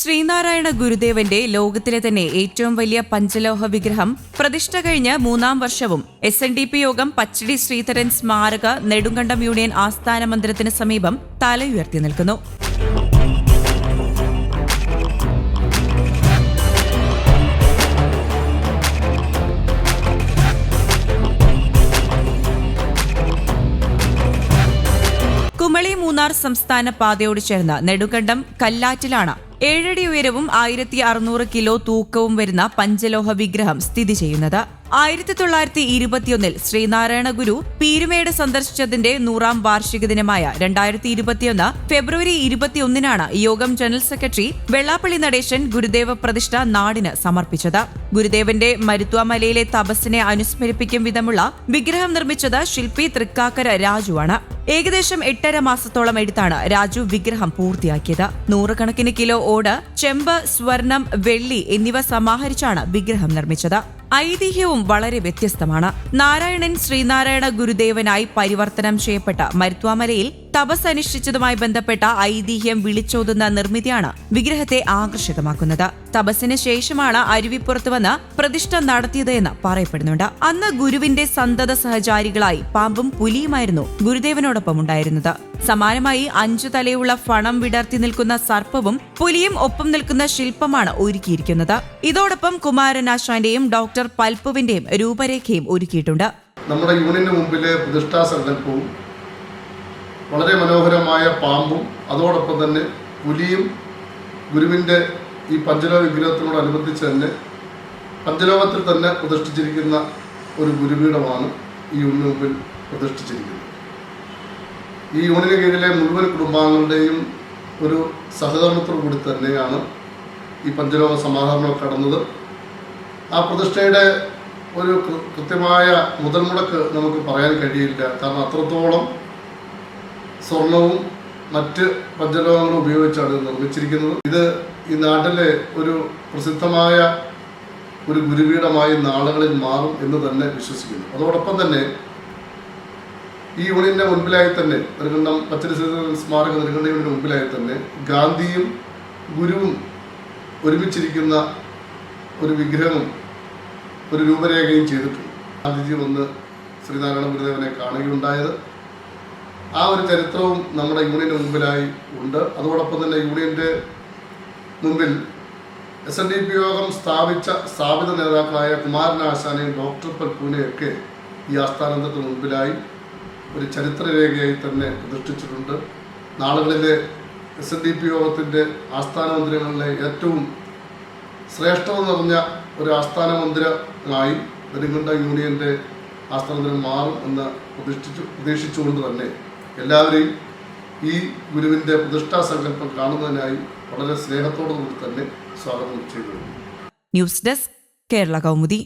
ശ്രീനാരായണ ഗുരുദേവന്റെ ലോകത്തിലെ തന്നെ ഏറ്റവും വലിയ പഞ്ചലോഹ വിഗ്രഹം പ്രതിഷ്ഠ കഴിഞ്ഞ് മൂന്നാം വർഷവും എസ് എൻ ഡി പി യോഗം പച്ചടി ശ്രീധരൻ സ്മാരക നെടുങ്കണ്ടം യൂണിയൻ ആസ്ഥാന മന്ദിരത്തിന് സമീപം തലയുയർത്തി നിൽക്കുന്നു. കുമളി മൂന്നാർ സംസ്ഥാന പാതയോട് ചേർന്ന് നെടുങ്കണ്ടം കല്ലാറ്റിലാണ് ഏഴടി ഉയരവും ആയിരത്തി അറുന്നൂറ് കിലോ തൂക്കവും വരുന്ന പഞ്ചലോഹ വിഗ്രഹം സ്ഥിതി ചെയ്യുന്നത്. ആയിരത്തി തൊള്ളായിരത്തി ഇരുപത്തിയൊന്നിൽ ശ്രീനാരായണ ഗുരു പീരുമേട് സന്ദർശിച്ചതിന്റെ നൂറാം വാർഷിക ദിനമായ രണ്ടായിരത്തി ഇരുപത്തിയൊന്ന് ഫെബ്രുവരി ഇരുപത്തിയൊന്നിനാണ് യോഗം ജനറൽ സെക്രട്ടറി വെള്ളാപ്പള്ളി നടേശൻ ഗുരുദേവ പ്രതിഷ്ഠ നാടിന് സമർപ്പിച്ചത്. ഗുരുദേവന്റെ മരുത്വാമലയിലെ തപസ്സിനെ അനുസ്മരിപ്പിക്കും വിധമുള്ള വിഗ്രഹം നിർമ്മിച്ചത് ശില്പി തൃക്കാക്കര രാജുവാണ്. ഏകദേശം എട്ടര മാസത്തോളം എടുത്താണ് രാജു വിഗ്രഹം പൂർത്തിയാക്കിയത്. നൂറുകണക്കിന് കിലോ ഓട് ചെമ്പ് സ്വർണം വെള്ളി എന്നിവ സമാഹരിച്ചാണ് വിഗ്രഹം നിർമ്മിച്ചത്. ഐതിഹ്യവും വളരെ വ്യത്യസ്തമാണ്. നാരായണൻ ശ്രീനാരായണ ഗുരുദേവനായി പരിവർത്തനം ചെയ്യപ്പെട്ട മരുത്വാമലയിൽ തപസ് അനുഷ്ഠിച്ചതുമായി ബന്ധപ്പെട്ട ഐതിഹ്യം വിളിച്ചോതുന്ന നിർമ്മിതിയാണ് വിഗ്രഹത്തെ ആകർഷകമാക്കുന്നത്. തപസ്സിന് ശേഷമാണ് അരുവിപ്പുറത്ത് വന്ന് പ്രതിഷ്ഠ നടത്തിയത് എന്ന് പറയപ്പെടുന്നുണ്ട്. അന്ന് ഗുരുവിന്റെ സന്തത സഹചാരികളായി പാമ്പും പുലിയുമായിരുന്നു ഗുരുദേവനോടൊപ്പം ഉണ്ടായിരുന്നത്. സമാനമായി അഞ്ചു തലയുള്ള ഫണം വിടർത്തി നിൽക്കുന്ന സർപ്പവും പുലിയും ഒപ്പം നിൽക്കുന്ന ശില്പമാണ് ഒരുക്കിയിരിക്കുന്നത്. ഇതോടൊപ്പം കുമാരനാശാന്റെയും ഡോക്ടർ പൽപ്പുവിന്റെയും രൂപരേഖയും ഒരുക്കിയിട്ടുണ്ട്. നമ്മുടെ യൂണിയന് മുമ്പിലെ പ്രതിഷ്ഠാ സങ്കല്പവും വളരെ മനോഹരമായ പാമ്പും അതോടൊപ്പം തന്നെ പുലിയും ഗുരുവിന്റെ ഈ പഞ്ചലോക വിഗ്രഹത്തിനോടനുബന്ധിച്ച് തന്നെ പഞ്ചലോകത്തിൽ തന്നെ പ്രതിഷ്ഠിച്ചിരിക്കുന്ന ഒരു ഗുരുപീഠമാണ് ഈ യൂണിന് മുമ്പിൽ പ്രതിഷ്ഠിച്ചിരിക്കുന്നത്. ഈ യൂണിന് കീഴിലെ മുഴുവൻ കുടുംബാംഗങ്ങളുടെയും ഒരു സഹകരണത്തോടു കൂടി തന്നെയാണ് ഈ പഞ്ചലോക സമാഹരണം കടന്നത്. ആ പ്രതിഷ്ഠയുടെ ഒരു കൃത്യമായ മുതൽമുടക്ക് നമുക്ക് പറയാൻ കഴിയില്ല. കാരണം അത്രത്തോളം സ്വർണവും മറ്റ് പഞ്ചലോകങ്ങളും ഉപയോഗിച്ചാണ് നിർമ്മിച്ചിരിക്കുന്നത്. ഇത് ഈ നാട്ടിലെ ഒരു പ്രസിദ്ധമായ ഒരു ഗുരുപീഠമായി നാളുകളിൽ മാറും എന്ന് തന്നെ വിശ്വസിക്കുന്നു. അതോടൊപ്പം തന്നെ ഈ യൂണിയന്റെ മുൻപിലായി തന്നെ നെടുങ്കണ്ടം പച്ചരി സ്മാരക യൂണിയന്റെ മുൻപിലായി തന്നെ ഗാന്ധിയും ഗുരുവും ഒരുമിച്ചിരിക്കുന്ന ഒരു വിഗ്രഹവും ഒരു രൂപരേഖയും ചെയ്തിട്ടുണ്ട്. ഗാന്ധിജി വന്ന് ശ്രീനാരായണ ഗുരുദേവനെ കാണുകയുണ്ടായത് ആ ഒരു ചരിത്രവും നമ്മുടെ യൂണിയന് മുമ്പിലായി ഉണ്ട്. അതോടൊപ്പം തന്നെ യൂണിയന്റെ മുമ്പിൽ എസ് എൻ ഡി പി യോഗം സ്ഥാപിച്ച സ്ഥാപിത നേതാക്കളായ കുമാരനാശാനെയും ഡോക്ടർ പൽപൂനെയൊക്കെ ഈ ആസ്ഥാനത്തിന് മുമ്പിലായി ഒരു ചരിത്രരേഖയായി തന്നെ പ്രതിഷ്ഠിച്ചിട്ടുണ്ട്. നാളുകളിലെ എസ് എൻ ഡി പി യോഗത്തിന്റെ ആസ്ഥാന മന്ദിരങ്ങളിലെ ഏറ്റവും ശ്രേഷ്ഠത നിറഞ്ഞ ഒരു ആസ്ഥാന മന്ദിരമായി നെടുങ്കണ്ട യൂണിയന്റെ ആസ്ഥാനത്തിന് മാറും എന്ന് പ്രതീക്ഷിച്ചു പ്രതീക്ഷിച്ചുകൊണ്ട് തന്നെ എല്ലാവരെയും ഈ ഗുരുവിന്റെ പ്രതിഷ്ഠാ സങ്കല്പം കാണുന്നതിനായി വളരെ സ്നേഹത്തോടു കൂടി തന്നെ സ്വാഗതം ചെയ്തു. News desk Kerala Kaumudi.